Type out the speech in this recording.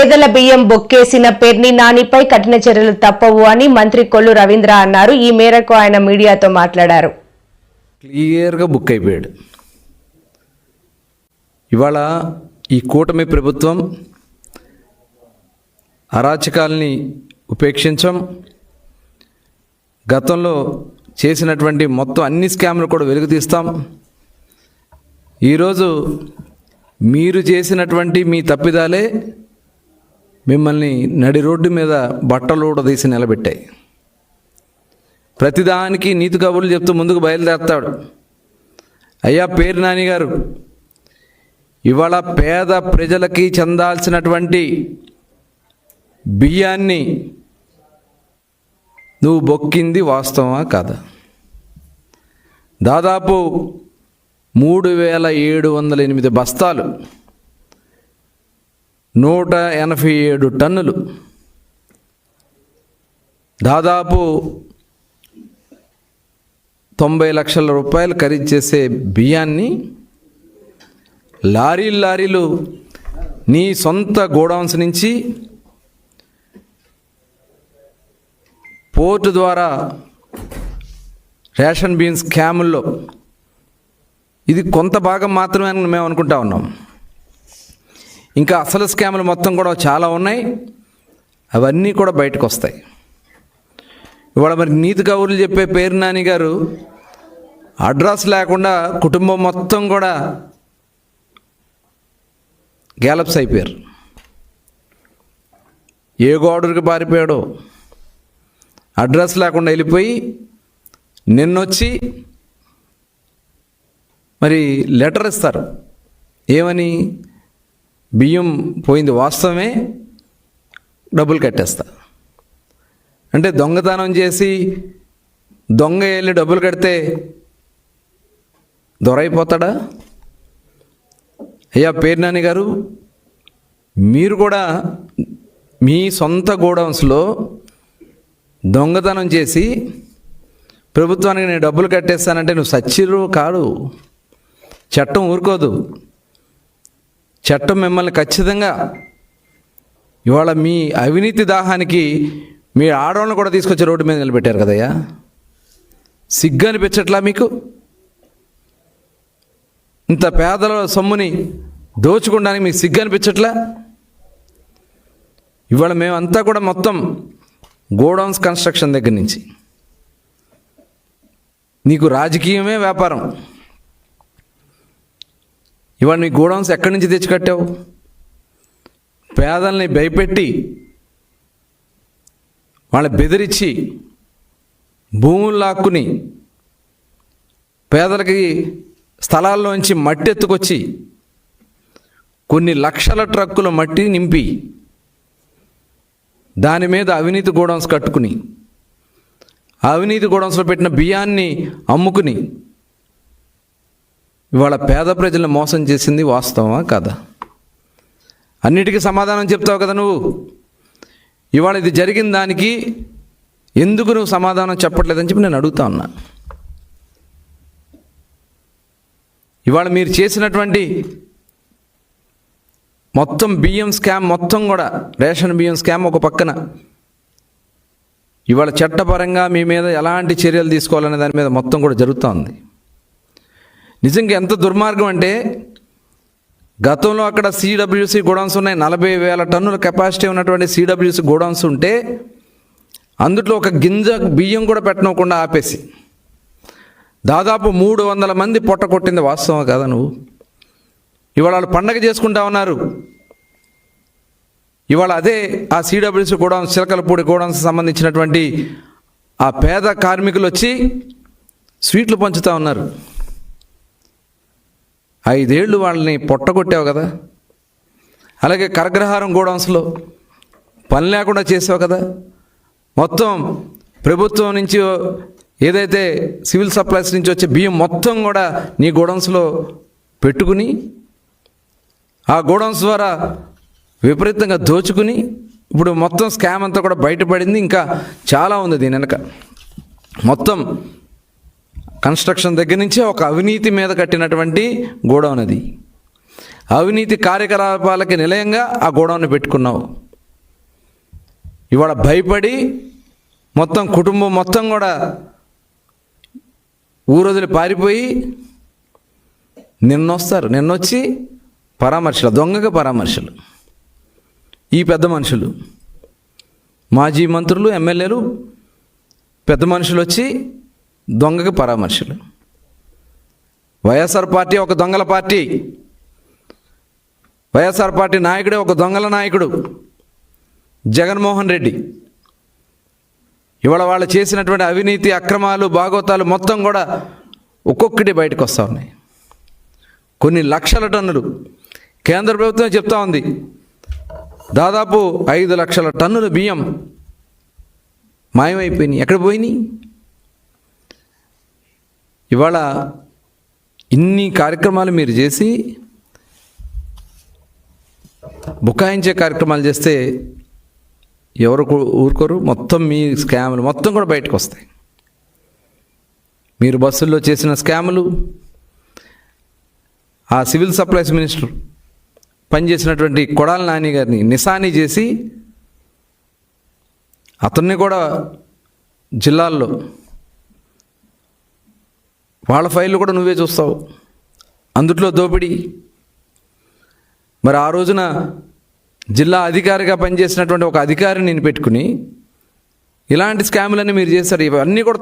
పేదల బియ్యం బొక్కేసిన పెర్ని నానిపై కఠిన చర్యలు తప్పవు అని మంత్రి కొల్లు రవీంద్ర అన్నారు. ఈ మేరకు ఆయన మీడియాతో మాట్లాడారు. క్లియర్గా బుక్ అయిపోయాడు. ఇవాళ ఈ కూటమి ప్రభుత్వం అరాచకాల్ని ఉపేక్షించం. గతంలో చేసినటువంటి మొత్తం అన్ని స్కామ్లు కూడా వెలుగు తీస్తాం ఈరోజు మీరు చేసినటువంటి మీ తప్పిదాలే మిమ్మల్ని నడి రోడ్డు మీద బట్టలు ఊడదీసి నిలబెట్టాయి. ప్రతిదానికి నీతి కబుర్లు చెప్తూ ముందుకు బయలుదేరతాడు. అయ్యా పేరు నాని గారు. ఇవాళ పేద ప్రజలకి చెందాల్సినటువంటి బియ్యాన్ని నువ్వు బొక్కింది వాస్తవమా కాదా? దాదాపు మూడు వేల ఏడు వందల ఎనిమిది బస్తాలు నూట ఎనభై ఏడు టన్నులు. దాదాపు తొంభై లక్షల రూపాయలు ఖరీదు చేసే బియ్యాన్ని లారీలు లారీలు నీ సొంత గోడౌన్స్ నుంచి పోర్టు ద్వారా రేషన్ బీన్స్ క్యాముల్లో. ఇది కొంత భాగం మాత్రమే అని మేము అనుకుంటా ఉన్నాం. ఇంకా అసలు స్కామ్లు మొత్తం కూడా చాలా ఉన్నాయి. అవన్నీ కూడా బయటకు వస్తాయి ఇవాళ మరి నీతి కౌరులు చెప్పే పేరు నాని గారు అడ్రస్ లేకుండా కుటుంబం మొత్తం కూడా గ్యాలప్స్ అయిపోయారు. ఏ గోడరికి పారిపోయాడో అడ్రస్ లేకుండా వెళ్ళిపోయి నిన్నొచ్చి మరి లెటర్ ఇస్తారు. ఏమని? బియ్యం పోయింది వాస్తవమే డబ్బులు కట్టేస్తా. అంటే దొంగతనం చేసి దొంగ వెళ్ళి డబ్బులు కడితే దొరైపోతాడా? అయ్యా పేర్నాని గారు మీరు కూడా మీ సొంత గోడౌన్స్లో దొంగతనం చేసి ప్రభుత్వానికి నేను డబ్బులు కట్టేస్తానంటే నువ్వు సచ్చిరు కాడు. చట్టం ఊరుకోదు. చట్టం మిమ్మల్ని ఖచ్చితంగా ఇవాళ మీ అవినీతి దాహానికి మీ ఆడవాళ్ళని కూడా తీసుకొచ్చి రోడ్డు మీద నిలబెట్టారు కదయ్యా? సిగ్గు అనిపించట్లా మీకు? ఇంత పేదల సొమ్ముని దోచుకోవడానికి మీకు సిగ్గు అనిపించట్లా? ఇవాళ మేమంతా కూడా మొత్తం గోడౌన్స్ కన్స్ట్రక్షన్ దగ్గర నుంచి. నీకు రాజకీయమే వ్యాపారం. ఇవాళ నీ గోడౌన్స్ ఎక్కడి నుంచి తెచ్చి కట్టావు పేదల్ని భయపెట్టి వాళ్ళని బెదిరించి భూములు లాక్కుని పేదలకి స్థలాల్లోంచి మట్టి ఎత్తుకొచ్చి కొన్ని లక్షల ట్రక్కుల మట్టి నింపి దాని మీద అవినీతి గోడౌన్స్ కట్టుకుని అవినీతి గోడౌన్స్లో పెట్టిన బియ్యాన్ని అమ్ముకుని ఇవాళ పేద ప్రజలను మోసం చేసింది వాస్తవమా కదా? అన్నిటికీ సమాధానం చెప్తావు కదా నువ్వు. ఇవాళ ఇది జరిగిన దానికి ఎందుకు నువ్వు సమాధానం చెప్పట్లేదని చెప్పి నేను అడుగుతా ఉన్నా. ఇవాళ మీరు చేసినటువంటి మొత్తం బియ్యం స్కామ్ మొత్తం కూడా రేషన్ బియ్యం స్కామ్ ఒక పక్కన. ఇవాళ చట్టపరంగా మీ మీద ఎలాంటి చర్యలు తీసుకోవాలనే దాని మీద మొత్తం కూడా జరుగుతూ ఉంది. నిజంగా ఎంత దుర్మార్గం అంటే గతంలో అక్కడ సిడబ్ల్యూసి గోడౌన్స్ ఉన్నాయి నలభై వేల టన్నుల కెపాసిటీ ఉన్నటువంటి సిడబ్ల్యూసి గోడౌన్స్ ఉంటే అందుట్లో ఒక గింజ బియ్యం కూడా పెట్టనకుండా ఆపేసి దాదాపు మూడు వందల మంది పొట్ట కొట్టింది వాస్తవం కదా నువ్వు? ఇవాళ వాళ్ళు పండగ చేసుకుంటా ఉన్నారు. ఇవాళ అదే ఆ సిడబ్ల్యూసి గోడౌన్స్ చిలకలపూడి గోడౌన్స్ సంబంధించినటువంటి ఆ పేద కార్మికులు వచ్చి స్వీట్లు పంచుతూ ఉన్నారు. ఐదేళ్ళు వాళ్ళని పొట్టగొట్టావు కదా. అలాగే కరగ్రహారం గోడౌన్స్లో పని లేకుండా చేసావు కదా. మొత్తం ప్రభుత్వం నుంచి ఏదైతే సివిల్ సప్లైస్ నుంచి వచ్చే బియ్యం మొత్తం కూడా నీ గోడౌన్స్లో పెట్టుకుని ఆ గోడౌన్స్ ద్వారా విపరీతంగా దోచుకుని ఇప్పుడు మొత్తం స్కామ్ అంతా కూడా బయటపడింది. ఇంకా చాలా ఉంది దీని వెనక. మొత్తం కన్స్ట్రక్షన్ దగ్గర నుంచే ఒక అవినీతి మీద కట్టినటువంటి గోడౌన్ అది. అవినీతి కార్యకలాపాలకి నిలయంగా ఆ గోడౌన్ని పెట్టుకున్నావు. ఇవాళ భయపడి మొత్తం కుటుంబం మొత్తం కూడా ఊరొదిలి పారిపోయి నిన్నొస్తారు. నిన్నొచ్చి పరామర్శలు దొంగగా పరామర్శలు. ఈ పెద్ద మనుషులు. మాజీ మంత్రులు ఎమ్మెల్యేలు పెద్ద మనుషులు వచ్చి దొంగకి పరామర్శలు. వైఎస్ఆర్ పార్టీ ఒక దొంగల పార్టీ. వైఎస్ఆర్ పార్టీ నాయకుడే ఒక దొంగల నాయకుడు. జగన్మోహన్ రెడ్డి. ఇవాళ వాళ్ళు చేసినటువంటి అవినీతి అక్రమాలు భాగవతాలు మొత్తం కూడా ఒక్కొక్కటి బయటకు వస్తూ ఉన్నాయి. కొన్ని లక్షల టన్నులు. కేంద్ర ప్రభుత్వం చెప్తా ఉంది. దాదాపు ఐదు లక్షల టన్నుల బియ్యం మాయమైపోయినాయి. ఎక్కడ పోయినాయి? ఇవాళ ఇన్ని కార్యక్రమాలు మీరు చేసి బుకాయించే కార్యక్రమాలు చేస్తే ఎవరు ఊరుకోరు? మొత్తం మీ స్కాములు మొత్తం కూడా బయటకు వస్తాయి. మీరు బస్సుల్లో చేసిన స్కాములు ఆ సివిల్ సప్లైస్ మినిస్టర్ పనిచేసినటువంటి కొడాల నాని గారిని నిశాని చేసి అతన్ని కూడా జిల్లాల్లో వాళ్ళ ఫైళ్ళు కూడా నువ్వే చూస్తావు. అందుట్లో దోపిడీ. మరి ఆ రోజున జిల్లా అధికారిగా పనిచేసినటువంటి ఒక అధికారిని నేను పెట్టుకుని ఇలాంటి స్కాములన్నీ మీరు చేస్తారు. ఇవన్నీ కూడా